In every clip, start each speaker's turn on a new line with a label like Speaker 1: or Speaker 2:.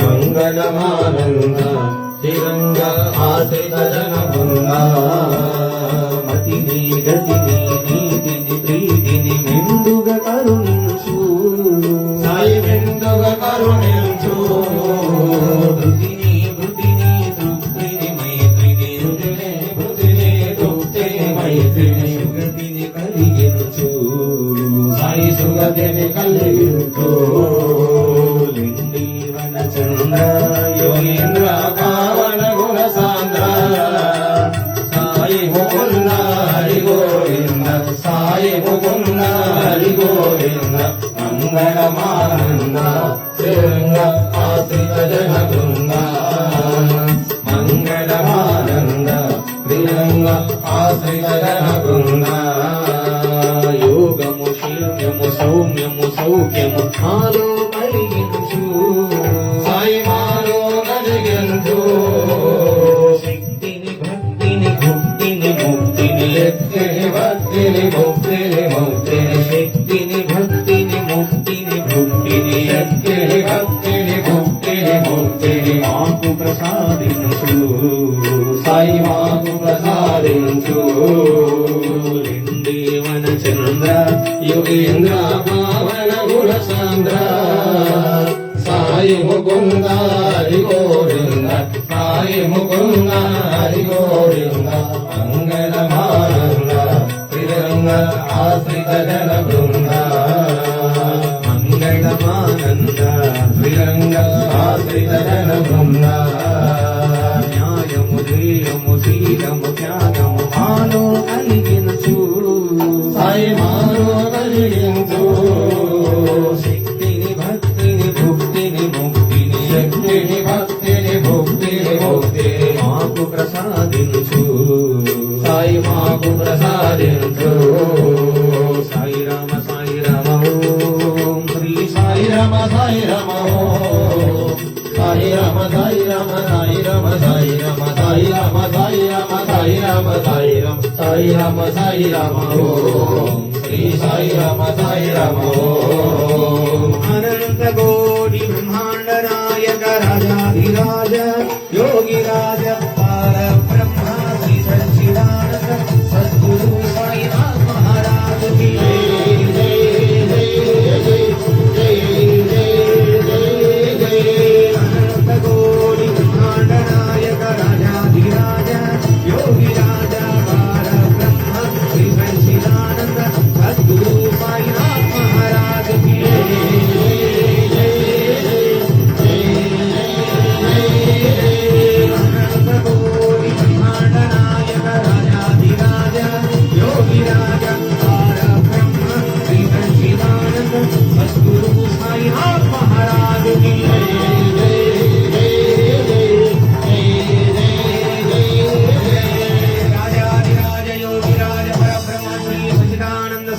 Speaker 1: మంగళమా
Speaker 2: సుగతిని లింగీవన చంద్ర
Speaker 1: యోగేంద్ర పావన గుణ సాంద్ర సాయి ముకుంద హరి గోవింద సాయి ముకుంద హరి గోవింద మంగళమానంద ఆశ్రిత జన బృంద మంగళమానంద శ్రీరంగ ఆశ్రిత జన బృంద
Speaker 2: సౌఖ్యము కలిగించు
Speaker 1: సాయి మాలో కలిగించు
Speaker 2: శక్తిని భక్తిని భుక్తిని ముక్తిని
Speaker 1: శక్తిని భక్తిని ముక్తిని ముక్తిని
Speaker 2: శక్తిని భక్తిని ముక్తిని భుక్తిని
Speaker 1: శక్తిని భక్తిని ముక్తిని ముక్తిని
Speaker 2: మాకు ప్రసాదించు.
Speaker 1: సాయి మాకు ప్రసాదించు.
Speaker 2: దేవన చంద్ర
Speaker 1: యోగేంద్ర సాయి ముకుంద హరి గోవింద సాయి ముకుంద హరి గోవింద. సాయి
Speaker 2: మాకు ప్రసాదించు
Speaker 1: సాయి
Speaker 2: రామ సాయి రామ ఓం శ్రీ
Speaker 1: సాయి రమ సాయి రమ సాయి రమ సాయి రమ సాయి రమ సాయి రమ సాయి రమ సాయి రమ సాయి రమ సాయి రమ సాయి రమ సాయి రమ ఓం శ్రీ సాయి రమ సాయి రమ ఓం
Speaker 2: అనంత కోటి బ్రహ్మాండ నాయక రాజాధిరాజ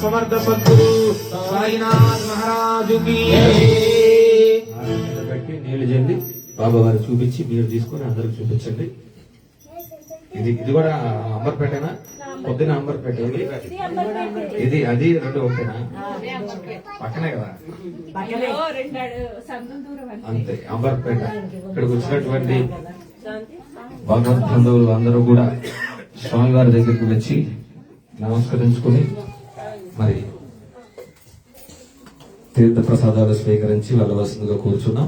Speaker 2: సమర్థ సద్గురు సాయినాథ్ మహారాజు
Speaker 3: పెట్టి నీళ్ళు చల్లి బాబా గారు చూపించి మీరు తీసుకొని అందరికి చూపించండి. ఇది ఇది కూడా అంబర్పేటనా? పొద్దున అంబర్పేట ఇది? ఇది అది రెండు ఒకటేనా పక్కనే కదా? అంతే అంబర్పేట. ఇక్కడికి వచ్చినటువంటి భగవత్ బంధువులు అందరూ కూడా స్వామివారి దగ్గరికి వచ్చి నమస్కరించుకుని మరి తీర్థ ప్రసాదాలు స్వీకరించి వెళ్ళవలసిందిగా కూర్చున్నాం.